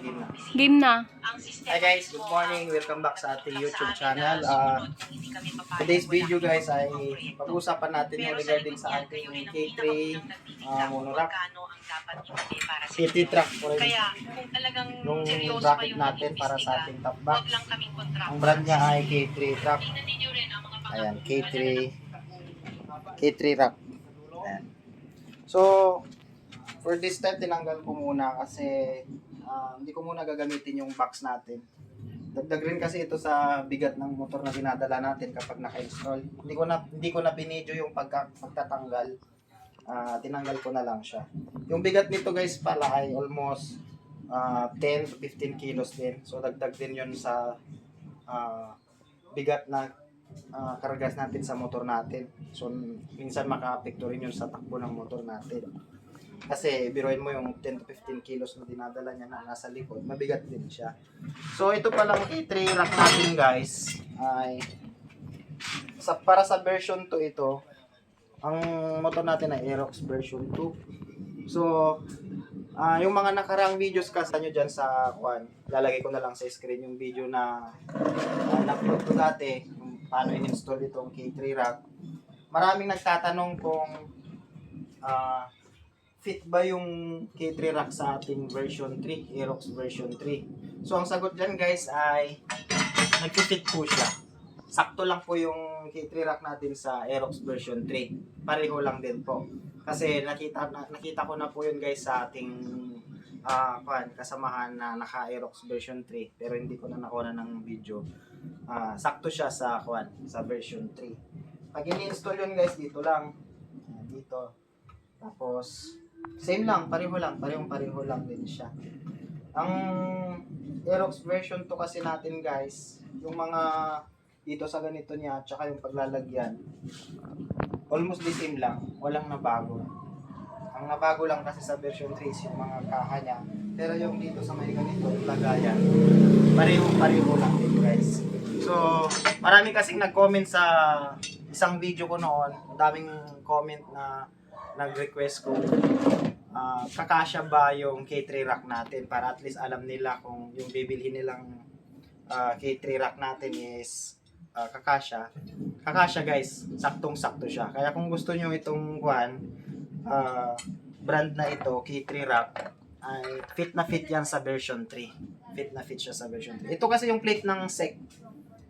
Game na. Game na. Hi guys, good morning. Welcome back sa ating YouTube channel. Uh, today's video guys ay pag-uusapan natin yung regarding sa ating K3 uh, monorack. K3 truck for Kaya kung talagang yung seryoso bracket natin para sa ating top box. Huwag lang kaming kontrata. Ang brand niya ay K3 truck. Rin Ayan, K3 K3 wrap. Ayan. So, for this time, tinanggal ko muna kasi ah, hindi ko muna gagamitin yung box natin. Dagdag rin kasi ito sa bigat ng motor na dinadala natin kapag naka-install. Hindi ko na hindi ko na binidyo yung pagka, pagtatanggal. Ah, tinanggal ko na lang siya. Yung bigat nito guys pala ay almost ah, 10 to 15 kilos din. So dagdag din yun sa ah, bigat na ah, kargas natin sa motor natin. So, minsan maka-apekto rin yun sa takbo ng motor natin. Kasi, biruin mo yung 10 to 15 kilos na dinadala niya na nasa likod, mabigat din siya. So, ito palang K3 rack natin guys, ay sa, para sa version 2 ito, ang motor natin ay Aerox version 2. So, ah yung mga nakarang videos kasi nyo dyan sa kwan, lalagay ko na lang sa screen yung video na uh, na-upload ko dati, kung paano in-install itong K3 rack. Maraming nagtatanong kung ah, fit ba yung K3 rack sa ating version 3, Aerox version 3. So, ang sagot dyan guys ay nag-fit po siya. Sakto lang po yung K3 rack natin sa Aerox version 3. Pareho lang din po. Kasi nakita na, nakita ko na po yun guys sa ating ah kwan, kasamahan na naka Aerox version 3 pero hindi ko na nakuha ng video. Ah, sakto siya sa kwan, sa version 3. Pag ini-install yun guys dito lang. Dito. Tapos same lang, pareho lang, parehong pareho lang din siya. Ang Aerox version 2 kasi natin guys, yung mga dito sa ganito niya, tsaka yung paglalagyan, almost the same lang. Walang nabago. Ang nabago lang kasi sa version 3 is yung mga kaha niya. Pero yung dito sa may ganito, yung lagayan, pareho-pareho lang din guys. So, marami kasing nag-comment sa isang video ko noon. Daming comment na nag-request kung ah, kakasya ba yung K3 rack natin para at least alam nila kung yung bibilhin nilang ah, K3 rack natin is ah, kakasya. Kakasya guys, saktong-sakto siya. Kaya kung gusto nyo itong one, ah, brand na ito, K3 rack, ay fit na fit yan sa version 3. Fit na fit siya sa version 3. Ito kasi yung plate ng SEC.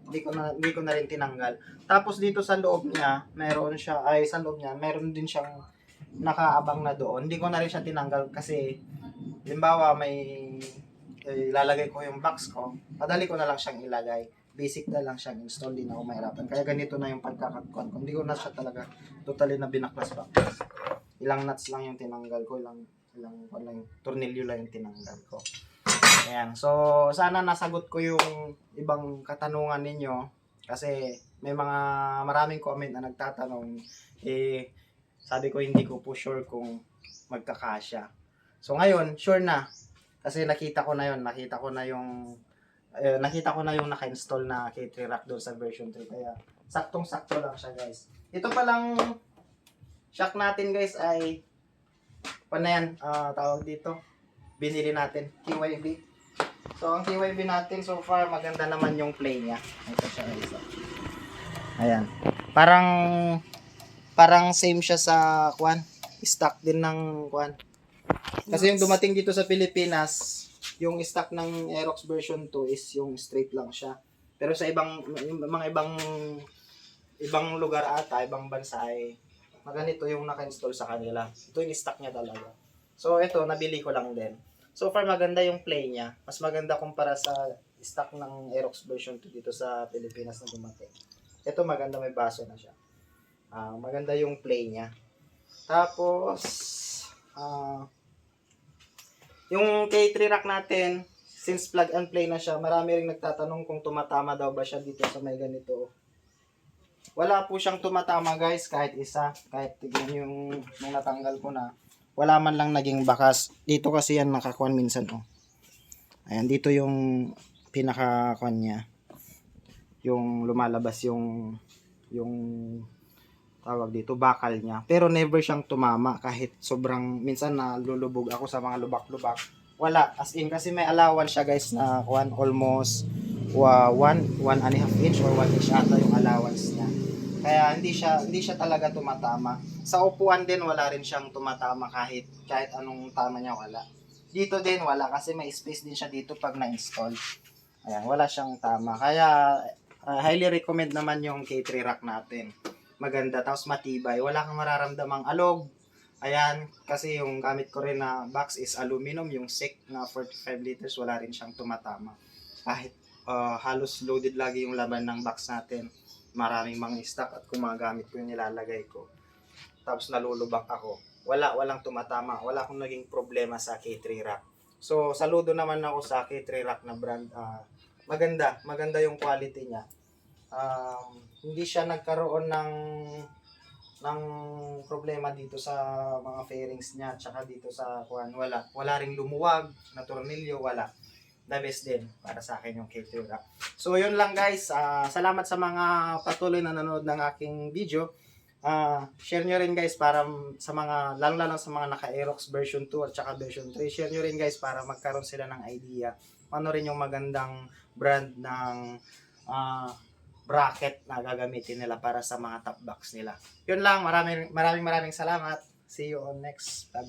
Hindi ko na hindi ko na rin tinanggal. Tapos dito sa loob niya, meron siya ay sa loob niya, meron din siyang nakaabang na doon. Hindi ko na rin siya tinanggal kasi limbawa may eh, ilalagay ko yung box ko, madali ko na lang siyang ilagay. Basic na lang siyang install, di na ako mahirapan. Kaya ganito na yung pagkakatkuan ko. Hindi ko na siya talaga totally na binaklas baklas. Ilang nuts lang yung tinanggal ko, ilang ilang ilang tornilyo lang yung tinanggal ko. Ayan. So, sana nasagot ko yung ibang katanungan ninyo kasi may mga maraming comment na nagtatanong eh sabi ko hindi ko po sure kung magkakasya. So ngayon, sure na. Kasi nakita ko na yon, nakita ko na yung eh, nakita ko na yung naka-install na K3 rack doon sa version 3 kaya saktong-sakto lang siya guys. Ito pa lang shock natin guys ay paano yan, ah, tawag dito, binili natin, KYB. So, ang KYB natin so far, maganda naman yung play niya. Ito siya guys. Ayan. Parang parang same siya sa kwan. Stock din ng kwan. Kasi yung dumating dito sa Pilipinas, yung stock ng Aerox version 2 is yung straight lang siya. Pero sa ibang yung mga ibang ibang lugar ata, ibang bansa ay maganito yung naka-install sa kanila. Ito yung stock niya talaga. So ito, nabili ko lang din. So far maganda yung play niya. Mas maganda kumpara sa stock ng Aerox version 2 dito sa Pilipinas na dumating. Ito maganda may baso na siya. Ah, maganda yung play niya. Tapos ah yung K3 rack natin, since plug and play na siya, marami ring nagtatanong kung tumatama daw ba siya dito sa may ganito. Wala po siyang tumatama guys, kahit isa. Kahit tignan yung nung natanggal ko na. Wala man lang naging bakas. Dito kasi yan nakakuan minsan oh. Ayan, dito yung pinaka kuan niya. Yung lumalabas yung yung tawag dito, bakal niya. Pero never siyang tumama kahit sobrang, minsan nalulubog ako sa mga lubak-lubak. wala. As in, kasi may allowance siya guys na kuhan almost wa one, one and a half inch or one inch ata yung allowance niya. Kaya hindi siya hindi siya talaga tumatama. Sa upuan din wala rin siyang tumatama kahit kahit anong tama niya wala. Dito din wala kasi may space din siya dito pag na-install. Ayan, wala siyang tama. Kaya uh, highly recommend naman yung K3 rack natin. Maganda tapos matibay. Wala kang mararamdamang alog. Ayan, kasi yung gamit ko rin na box is aluminum, yung SICK na 45 liters, wala rin siyang tumatama. Kahit uh, halos loaded lagi yung laman ng box natin. Maraming mga stock at kung mga gamit ko yung nilalagay ko. Tapos nalulubak ako. Wala, walang tumatama. Wala akong naging problema sa K3 rack. So, saludo naman ako sa K3 rack na brand. ah, maganda, maganda yung quality niya. Um, hindi siya nagkaroon ng ng problema dito sa mga fairings niya tsaka dito sa kuan wala wala ring lumuwag na tornilyo wala the best din para sa akin yung K2 rack. So yun lang guys, Ah, salamat sa mga patuloy na nanonood ng aking video. Ah, share nyo rin guys para sa mga lalo lalo sa mga naka Aerox version 2 at saka version 3. Share nyo rin guys para magkaroon sila ng idea ano rin yung magandang brand ng ah, bracket na gagamitin nila para sa mga top box nila. Yun lang, maraming maraming maraming salamat. See you on next vlog.